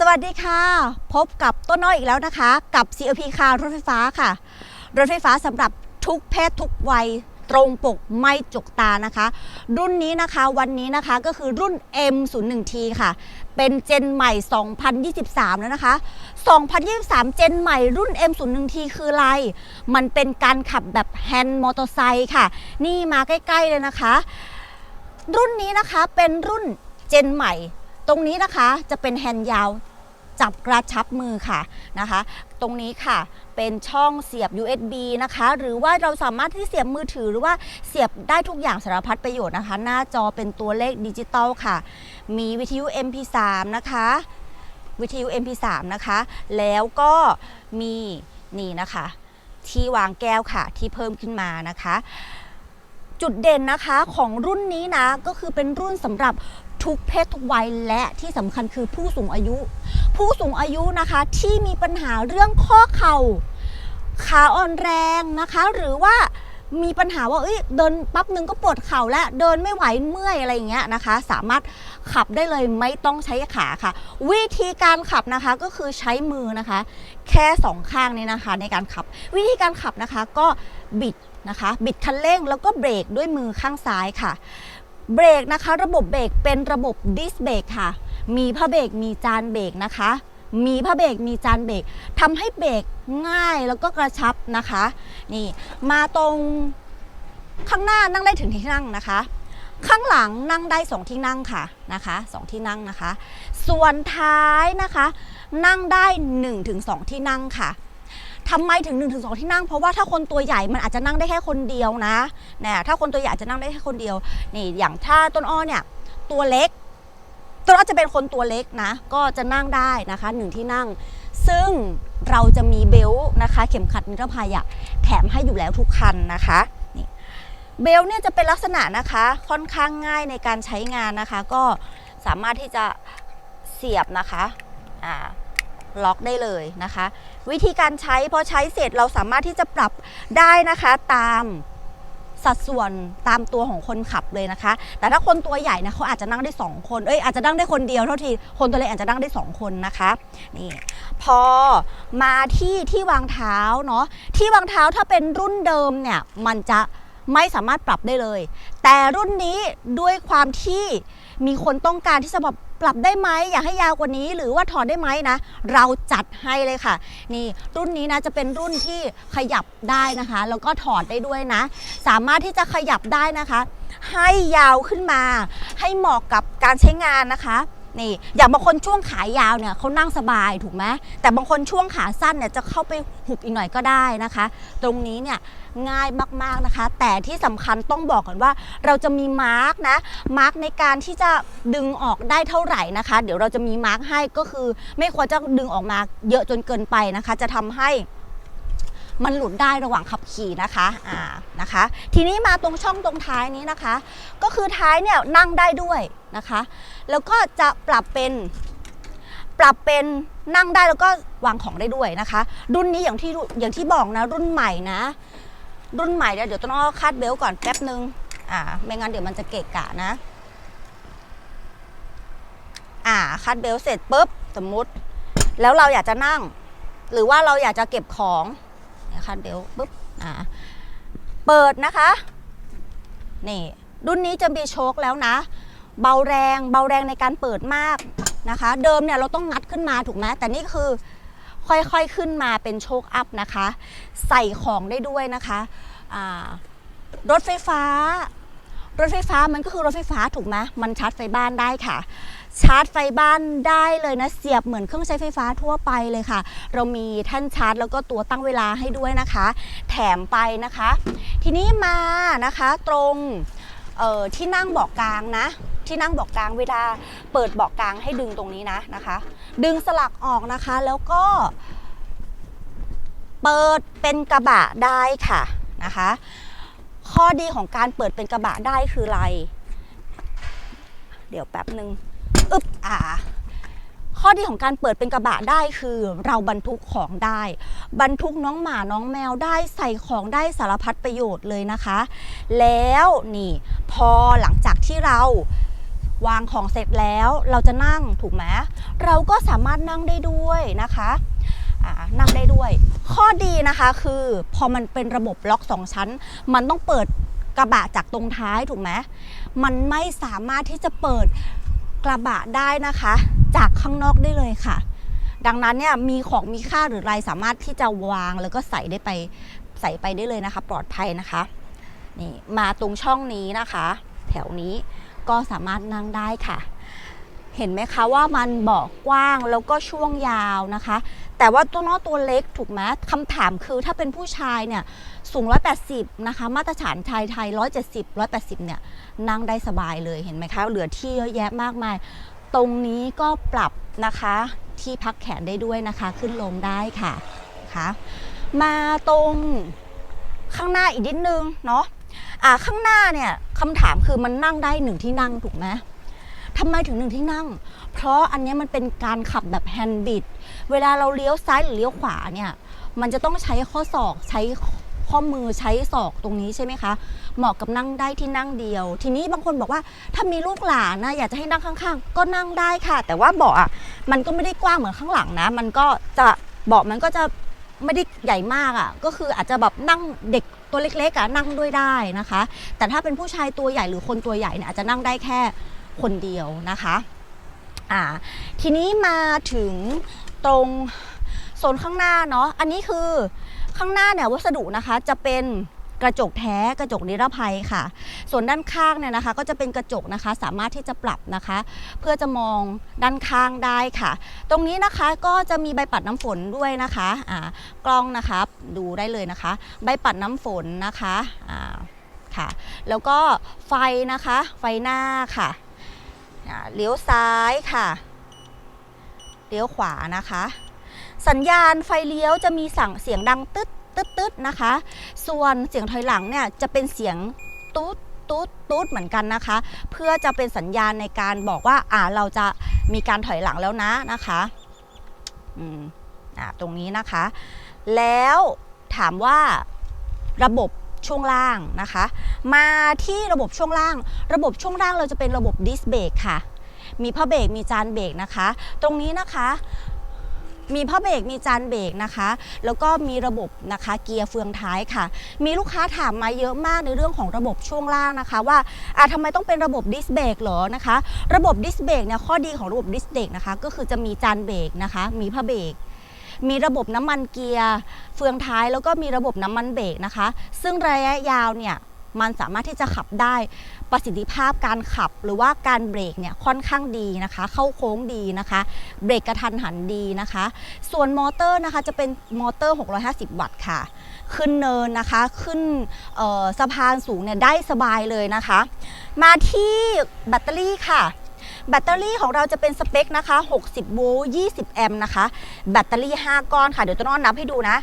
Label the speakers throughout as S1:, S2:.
S1: สวัสดีค่ะ พบกับต้นน้อยอีกแล้วนะคะ กับ CLP คารถไฟฟ้าค่ะ รถไฟฟ้าสำหรับทุกเพศทุกวัยตรงปกไม่จกตานะคะ รุ่นนี้นะคะวันนี้นะคะก็คือรุ่น M01T ค่ะ เป็นเจนใหม่ 2023 แล้วนะคะ 2023 เจนใหม่รุ่น M01T คืออะไร มันเป็นการขับแบบแฮนด์มอเตอร์ไซค์ค่ะ นี่มาใกล้ ๆ เลยนะคะ รุ่นนี้นะคะเป็นรุ่นเจนใหม่ ตรงนี้นะคะจะเป็นแฮนด์ยาวจับกระชับมือค่ะนะคะ ตรงนี้ค่ะเป็นช่องเสียบ USB นะคะ หรือว่าเราสามารถที่เสียบมือถือหรือว่าเสียบได้ทุกอย่างสารพัดประโยชน์นะคะ หน้าจอเป็นตัวเลขดิจิตอลค่ะ มีวิทยุ MP3 นะคะ วิทยุ MP3 นะคะ แล้วก็มีนี่นะคะ ที่วางแก้วค่ะที่เพิ่มขึ้นมานะคะ จุดเด่นนะคะของรุ่นนี้นะก็คือเป็นรุ่นสำหรับทุกเพศทุกวัยและที่สำคัญคือผู้สูงอายุ ผู้สูงอายุนะคะที่มีปัญหาเรื่องข้อเข่าขาอ่อนแรงนะคะ หรือว่ามีปัญหาว่าเอ้ยเดินปั๊บหนึ่งก็ปวดเข่าแล้วเดินไม่ไหวเมื่อยอะไรอย่างเงี้ยนะคะ สามารถขับได้เลยไม่ต้องใช้ขาค่ะ วิธีการขับนะคะก็คือใช้มือนะคะ แค่สองข้างนี้นะคะ ในการขับ วิธีการขับนะคะก็บิด นะคะ บิดคันเร่งแล้วก็เบรกด้วยมือข้างซ้ายค่ะ เบรกนะคะ ระบบเบรกเป็นระบบดิสเบรกค่ะ มีผ้าเบรกมีจานเบรกนะคะ มีผ้าเบรกมีจานเบรกทำให้เบรกง่ายแล้วก็กระชับนะคะ นี่ มาตรงข้างหน้านั่งได้ถึงที่นั่งนะคะ ข้างหลังนั่งได้สองที่นั่งค่ะนะคะสองที่นั่งนะคะ ส่วนท้ายนะคะ นั่งได้1-2ถึง2ที่นั่งค่ะ ทำไมถึง1-2ถึง2ที่นั่ง เพราะว่าถ้าคนตัวใหญ่มันอาจจะนั่งได้แค่คนเดียวนะเนี่ยถ้าคนตัวใหญ่อาจจะนั่งได้แค่คนเดียวนี่อย่างถ้าต้นอ้อเนี่ยตัวเล็กต้นอ้อจะเป็นคนตัวเล็กนะ ก็จะนั่งได้นะคะหนึ่งที่นั่ง ซึ่งเราจะมีเบลต์นะคะ เข็มขัดนิรภัยอะแถมให้อยู่แล้วทุกคันนะคะนี่เบลต์เนี่ยจะเป็นลักษณะนะคะค่อนข้างง่ายในการใช้งานนะคะ ก็สามารถที่จะเสียบนะคะอ่า ล็อกได้เลยนะคะ วิธีการใช้พอใช้เสร็จเราสามารถที่จะปรับได้นะคะตามสัดส่วนตามตัวของคนขับเลยนะคะ แต่ถ้าคนตัวใหญ่นะเขาอาจจะนั่งได้ 2 คน เอ้ยอาจจะนั่งได้คนเดียวเท่าที คนตัวเล็กอาจจะนั่งได้ 2 คนนะคะ นี่ พอมาที่ที่วางเท้าเนาะ ที่วางเท้าถ้าเป็นรุ่นเดิมเนี่ยมันจะไม่สามารถปรับได้เลย แต่รุ่นนี้ด้วยความที่มีคนต้องการที่จะแบบ ปรับได้ไหมอยากให้ยาวกว่านี้หรือว่าถอดได้ไหมนะ เราจัดให้เลยค่ะ นี่รุ่นนี้นะจะเป็นรุ่นที่ขยับได้นะคะ แล้วก็ถอดได้ด้วยนะ สามารถที่จะขยับได้นะคะ ให้ยาวขึ้นมา ให้เหมาะกับการใช้งานนะคะ นี่ อย่างบางคนช่วงขายาวเนี่ยเขานั่งสบายถูกไหมแต่บางคนช่วงขาสั้นเนี่ยจะเข้าไปหุบอีกหน่อยก็ได้นะคะ ตรงนี้เนี่ยง่ายมากๆนะคะ แต่ที่สำคัญต้องบอกก่อนว่า เราจะมีมาร์กนะมาร์กในการที่จะดึงออกได้เท่าไหร่นะคะ เดี๋ยวเราจะมีมาร์กให้ก็คือ ไม่ควรจะดึงออกมาเยอะจนเกินไปนะคะ จะทำให้ มันหลุดได้ระหว่างขับขี่นะคะอ่านะคะ ทีนี้มาตรงช่องตรงท้ายนี้นะคะ ก็คือท้ายเนี่ยนั่งได้ด้วยนะคะ แล้วก็จะปรับเป็นปรับเป็นนั่งได้แล้วก็วางของได้ด้วยนะคะ รุ่นนี้อย่างที่อย่างที่บอกนะ รุ่นใหม่นะ รุ่นใหม่เดี๋ยวต้องคาดเบลต์ก่อนแป๊บนึงอ่าไม่งั้นเดี๋ยวมันจะเกะกะนะอ่าคาดเบลต์เสร็จปุ๊บสมมุติ แล้วเราอยากจะนั่ง หรือว่าเราอยากจะเก็บของ เนี่ยคาดเบลปุ๊บอ่าเปิดนะคะนี่รุ่นนี้จะมีโชคแล้วนะ เบาแรง เบาแรงในการเปิดมากนะคะ เดิมเนี่ยเราต้องงัดขึ้นมาถูกไหมแต่นี่คือค่อยๆขึ้นมาเป็นโชคอัพนะคะ ใส่ของได้ด้วยนะคะรถไฟฟ้า รถไฟฟ้ามันก็คือรถไฟฟ้าถูกไหมมันชาร์จไฟบ้านได้ค่ะ ชาร์จไฟบ้านได้เลยนะ เสียบเหมือนเครื่องใช้ไฟฟ้าทั่วไปเลยค่ะ เรามีแท่านชาร์จแล้วก็ตัวตั้งเวลาให้ด้วยนะคะ แถมไปนะคะ ทีนี้มานะคะตรงที่นั่งเบาะกลางนะ ที่นั่งเบาะกลางเวลาเปิดเบาะกลางให้ดึงตรงนี้นะนะคะ ดึงสลักออกนะคะแล้วก็ เปิดเป็นกระบะได้ค่ะนะคะ ข้อดีของการเปิดเป็นกระบะได้คืออะไร เดี๋ยวแป๊บหนึ่งอึ๊บอ่า ข้อดีของการเปิดเป็นกระบะได้คือ เราบรรทุกของได้ บรรทุกน้องหมาน้องแมวได้ใส่ของได้สารพัดประโยชน์เลยนะคะ แล้วนี่ พอหลังจากที่เราวางของเสร็จแล้วเราจะนั่งถูกไหมเราก็สามารถนั่งได้ด้วยนะคะ นั่งได้ด้วย ข้อดีนะคะคือพอมันเป็นระบบล็อกสองชั้น มันต้องเปิดกระบะจากตรงท้ายถูกไหมมันไม่สามารถที่จะเปิดกระบะได้นะคะ จากข้างนอกได้เลยค่ะ ดังนั้นเนี่ยมีของมีค่าหรืออะไรสามารถที่จะวางแล้วก็ใส่ได้ไปใส่ไปได้เลยนะคะ ปลอดภัยนะคะนี่มาตรงช่องนี้นะคะ แถวนี้ก็สามารถนั่งได้ค่ะ เห็นไหมคะว่ามันบาะกว้างแล้วก็ช่วงยาวนะคะ แต่ว่าตัวน้อตัวเล็กถูกไหมคำถามคือถ้าเป็นผู้ชายเนี่ยสูง 180 นะคะ มาตรฐานชายไทย 170 180 เนี่ยนั่งได้สบายเลยเห็นไหมคะ เหลือที่เยอะแยะมากมาย ตรงนี้ก็ปรับนะคะที่พักแขนได้ด้วยนะคะ ขึ้นลงได้ค่ะนะคะมาตรงข้างหน้าอีกนิดนึงเนาะอ่าข้างหน้าเนี่ยคำถามคือมันนั่งได้หนึ่งที่นั่งถูกไหม ทำไมถึงหนึ่งที่นั่ง เพราะอันนี้มันเป็นการขับแบบแฮนด์บิด เวลาเราเลี้ยวซ้ายหรือเลี้ยวขวาเนี่ย มันจะต้องใช้ข้อศอกใช้ข้อมือใช้ศอกตรงนี้ใช่ไหมคะ เหมาะกับนั่งได้ที่นั่งเดียว ทีนี้บางคนบอกว่าถ้ามีลูกหลานนะอยากจะให้นั่งข้างๆ ก็นั่งได้ค่ะ แต่ว่าเบาะอะมันก็ไม่ได้กว้างเหมือนข้างหลังนะ มันก็จะเบาะมันก็จะไม่ได้ใหญ่มากอะ ก็คืออาจจะแบบนั่งเด็กตัวเล็กๆอะนั่งด้วยได้นะคะ แต่ถ้าเป็นผู้ชายตัวใหญ่หรือคนตัวใหญ่เนี่ยอาจจะนั่งได้แค่ คนเดียวนะคะอ่าทีนี้มาถึงตรงโซนข้างหน้าเนาะอันนี้คือข้างหน้าเนี่ยวัสดุนะคะจะเป็นกระจกแท้กระจกนิรภัยค่ะ ส่วนด้านข้างเนี่ยนะคะ ก็จะเป็นกระจกนะคะ สามารถที่จะปรับนะคะ เพื่อจะมองด้านข้างได้ค่ะ ตรงนี้นะคะก็จะมีใบปัดน้ำฝนด้วยนะคะอ่ากล้องนะคะดูได้เลยนะคะ ใบปัดน้ำฝนนะคะอ่าค่ะ แล้วก็ไฟนะคะ ไฟหน้าค่ะ เลี้ยวซ้ายค่ะ เลี้ยวขวานะคะ สัญญาณไฟเลี้ยวจะมีสั่งเสียงดังตึ๊ดตึ๊ดตึ๊ดนะคะ ส่วนเสียงถอยหลังเนี่ยจะเป็นเสียงตุ๊ดตุ๊ดตุ๊ดเหมือนกันนะคะ เพื่อจะเป็นสัญญาณในการบอกว่าอ่าเราจะมีการถอยหลังแล้วนะนะคะอืมอ่าตรงนี้นะคะ แล้วถามว่าระบบ ช่วงล่างนะคะ มาที่ระบบช่วงล่าง ระบบช่วงล่างเราจะเป็นระบบดิสเบรกค่ะ มีผ้าเบรกมีจานเบรกนะคะ ตรงนี้นะคะมีผ้าเบรกมีจานเบรกนะคะ แล้วก็มีระบบนะคะเกียร์เฟืองท้ายค่ะ มีลูกค้าถามมาเยอะมากในเรื่องของระบบช่วงล่างนะคะ ว่าอะทำไมต้องเป็นระบบดิสเบรกเหรอนะคะ ระบบดิสเบรกเนี่ยข้อดีของระบบดิสเบรกนะคะ ก็คือจะมีจานเบรกนะคะ มีผ้าเบรก มีระบบน้ำมันเกียร์เฟืองท้ายแล้วก็มีระบบน้ำมันเบรกนะคะ ซึ่งระยะยาวเนี่ยมันสามารถที่จะขับได้ประสิทธิภาพการขับหรือว่าการเบรกเนี่ยค่อนข้างดีนะคะ เข้าโค้งดีนะคะ เบรกกระทันหันดีนะคะ ส่วนมอเตอร์นะคะจะเป็นมอเตอร์ 650 วัตต์ค่ะ ขึ้นเนินนะคะขึ้นสะพานสูงเนี่ยได้สบายเลยนะคะ มาที่แบตเตอรี่ค่ะ แบตเตอรี่ของเราจะเป็นสเปคนะคะ 60 โวลต์ 20 แอมป์นะคะ แบตเตอรี่ 5 ก้อนค่ะ เดี๋ยวต้นอ้อนับให้ดูนะ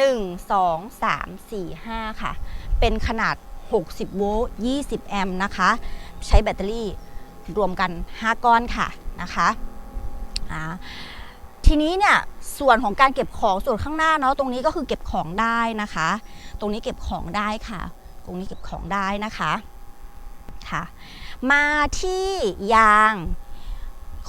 S1: 1 2 3 4 5 ค่ะ เป็นขนาด 60 โวลต์ 20 แอมป์นะคะ ใช้แบตเตอรี่รวมกัน 5 ก้อนค่ะนะคะอ่าทีนี้เนี่ยส่วนของการเก็บของส่วนข้างหน้าเนาะตรงนี้ก็คือเก็บของได้นะคะ ตรงนี้เก็บของได้ค่ะ ตรงนี้เก็บของได้นะคะค่ะ มาที่ยาง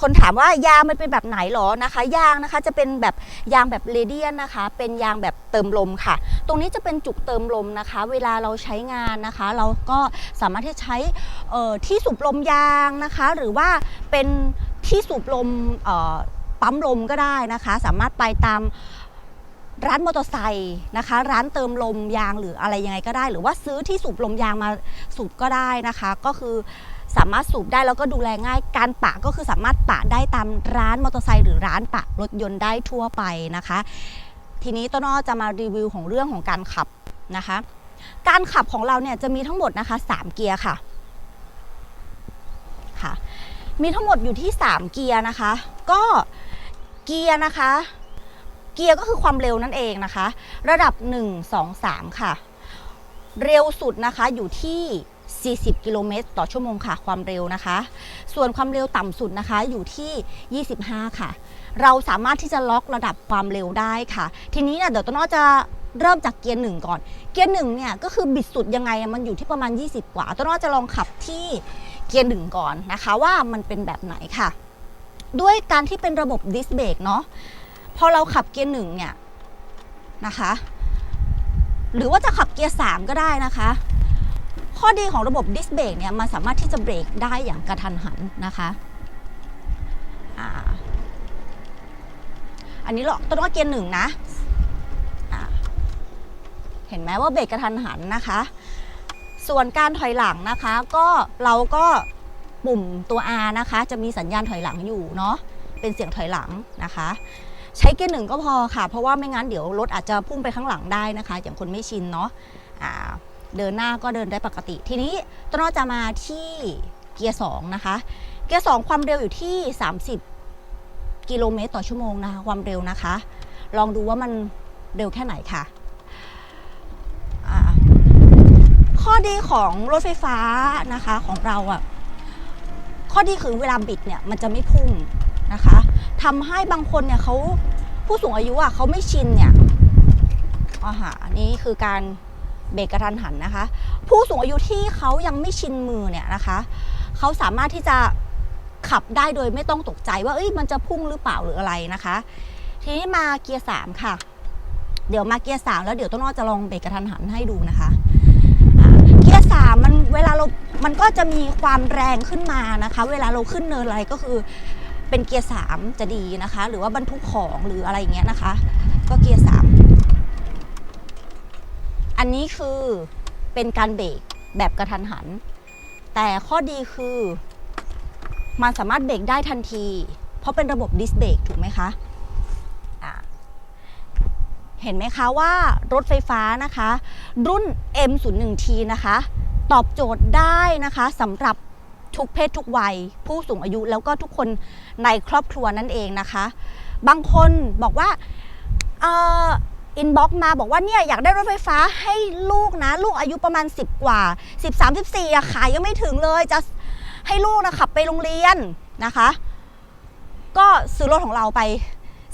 S1: คนถามว่ายางมันเป็นแบบไหนหรอนะคะ ยางนะคะจะเป็นแบบยางแบบเรเดียนนะคะ เป็นยางแบบเติมลมค่ะ ตรงนี้จะเป็นจุกเติมลมนะคะ เวลาเราใช้งานนะคะ เราก็สามารถที่จะใช้ที่สูบลมยางนะคะ หรือว่าเป็นที่สูบลมปั๊มลมก็ได้นะคะ สามารถไปตามร้านมอเตอร์ไซค์นะคะ ร้านเติมลมยางหรืออะไรยังไงก็ได้ หรือว่าซื้อที่สูบลมยางมาสูบก็ได้นะคะ ก็คือ สามารถสูบได้แล้วก็ดูแลง่าย การปะก็คือสามารถปะได้ตามร้านมอเตอร์ไซค์หรือร้านปะรถยนต์ได้ทั่วไปนะคะ ทีนี้ต้นอ้อจะมารีวิวของเรื่องของการขับนะคะ การขับของเราเนี่ยจะมีทั้งหมดนะคะ 3 เกียร์ค่ะค่ะ มีทั้งหมดอยู่ที่ 3 เกียร์นะคะ ก็เกียร์นะคะ เกียร์ก็คือความเร็วนั่นเองนะคะ ระดับ 1 2 3 ค่ะ เร็วสุดนะคะอยู่ที่ 40 กิโลเมตรต่อชั่วโมงค่ะความเร็วนะคะ ส่วนความเร็วต่ำสุดนะคะอยู่ที่ 25 ค่ะ เราสามารถที่จะล็อกระดับความเร็วได้ค่ะ ทีนี้เนี่ยเดี๋ยวต้นอ้อจะเริ่มจากเกียร์หนึ่งก่อน เกียร์หนึ่งเนี่ยก็คือบิดสุดยังไงมันอยู่ที่ประมาณ 20 กว่าต้นอ้อจะลองขับที่เกียร์หนึ่งก่อนนะคะว่ามันเป็นแบบไหนค่ะ ด้วยการที่เป็นระบบดิสเบรกเนาะพอเราขับเกียร์หนึ่งเนี่ยนะคะ หรือว่าจะขับเกียร์สามก็ได้นะคะ ข้อดีของระบบดิสเบรกเนี่ยมันสามารถที่จะเบรกได้อย่างกระทันหันนะคะอันนี้เราต้นว่าเกียร์หนึ่งนะเห็นไหมว่าเบรกกระทันหันนะคะ ส่วนการถอยหลังนะคะก็เราก็ปุ่มตัว R นะคะ จะมีสัญญาณถอยหลังอยู่เนาะเป็นเสียงถอยหลังนะคะ ใช้เกียร์หนึ่งก็พอค่ะ เพราะว่าไม่งั้นเดี๋ยวรถอาจจะพุ่งไปข้างหลังได้นะคะ อย่างคนไม่ชินเนาะอ่า เดินหน้าก็เดินได้ปกติ ทีนี้ต้นอ้อจะมาที่เกียร์สองนะคะ เกียร์สองความเร็วอยู่ที่ 30 กิโลเมตรต่อชั่วโมงนะคะความเร็วนะคะ ลองดูว่ามันเร็วแค่ไหนค่ะอ่าข้อดีของรถไฟฟ้านะคะของเราอะ่ะ ข้อดีคือเวลาบิดเนี่ยมันจะไม่พุ่งนะคะทำให้บางคนเนี่ยเขาผู้สูงอายุอะเขาไม่ชินเนี่ยอาหานี่คือการ เบรกกระทันหันนะคะ ผู้สูงอายุที่เขายังไม่ชินมือเนี่ยนะคะเขาสามารถที่จะขับได้โดยไม่ต้องตกใจว่าเอ้ยมันจะพุ่งหรือเปล่าหรืออะไรนะคะ ทีนี้มาเกียร์สามค่ะ เดี๋ยวมาเกียร์สามแล้วเดี๋ยวต้นอ้อจะลองเบรกกระทันหันให้ดูนะคะเกียร์สามมันเวลาเรา มันก็จะมีความแรงขึ้นมานะคะ เวลาเราขึ้นเนินอะไรก็คือเป็นเกียร์สามจะดีนะคะ หรือว่าบรรทุกของหรืออะไรอย่างเงี้ยนะคะ ก็เกียร์สาม อันนี้คือเป็นการเบรกแบบกระทันหัน แต่ข้อดีคือมันสามารถเบรกได้ทันที เพราะเป็นระบบดิสเบรกถูกไหมคะะเห็นไหมคะว่ารถไฟฟ้านะคะ รุ่น M01T นะคะ ตอบโจทย์ได้นะคะสำหรับทุกเพศทุกวัย ผู้สูงอายุแล้วก็ทุกคนในครอบครัวนั่นเองนะคะ บางคนบอกว่า อินบ็อกมาบอกว่าเนี่ยอยากได้รถไฟฟ้าให้ลูกนะ ลูกอายุประมาณ 10 กว่า 13 14อะขายยังไม่ถึงเลยจะให้ลูกนะขับไปโรงเรียนนะคะ ก็ซื้อรถของเราไป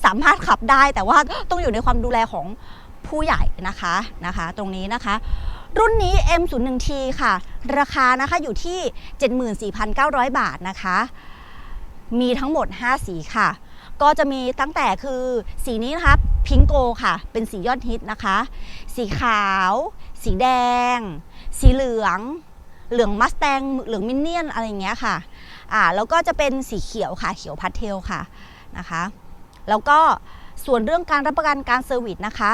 S1: สามารถขับได้แต่ว่าต้องอยู่ในความดูแลของผู้ใหญ่นะคะนะคะ ตรงนี้นะคะ รุ่นนี้ M01T ค่ะ ราคานะคะอยู่ที่ 74,900 บาทนะคะ มีทั้งหมด 5 สีค่ะ ก็จะมีตั้งแต่คือสีนี้นะคะพิงโกค่ะ เป็นสียอดฮิตนะคะ สีขาว สีแดง สีเหลือง เหลืองมัสแตงเหลืองมินเนี่ยนอะไรอย่างเงี้ยค่ะอ่าแล้วก็จะเป็นสีเขียวค่ะ เขียวพาสเทลค่ะนะคะ แล้วก็ส่วนเรื่องการรับประกันการเซอร์วิสนะคะ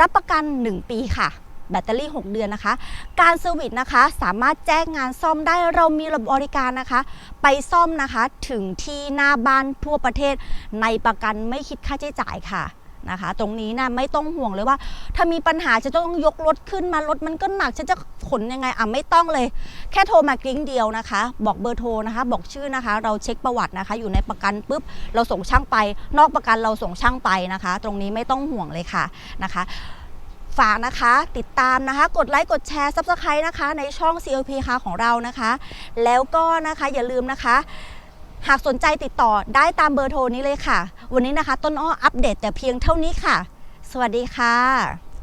S1: รับประกัน 1 ปีค่ะ แบตเตอรี่ 6 เดือนนะคะ การเซอร์วิสนะคะสามารถแจ้งงานซ่อมได้เรามีระบบบริการนะคะ ไปซ่อมนะคะถึงที่หน้าบ้านทั่วประเทศในประกันไม่คิดค่าใช้จ่ายค่ะนะคะ ตรงนี้นะไม่ต้องห่วงเลยว่า ถ้ามีปัญหาจะต้องยกรถขึ้นมารถมันก็หนักฉันจะขนยังไงอะไม่ต้องเลย แค่โทรมากริ้งเดียวนะคะ บอกเบอร์โทรนะคะ บอกชื่อนะคะ เราเช็คประวัตินะคะ อยู่ในประกันปุ๊บเราส่งช่างไป นอกประกันเราส่งช่างไปนะคะ ตรงนี้ไม่ต้องห่วงเลยค่ะนะคะ ฝากนะคะ ติดตามนะคะ กดไลค์กดแชร์ซับสไครต์นะคะ ในช่อง CLP ค่ะของเรานะคะ แล้วก็นะคะอย่าลืมนะคะ หากสนใจติดต่อได้ตามเบอร์โทรนี้เลยค่ะ วันนี้นะคะ ต้นอ้ออัปเดตแต่เพียงเท่านี้ค่ะ สวัสดีค่ะ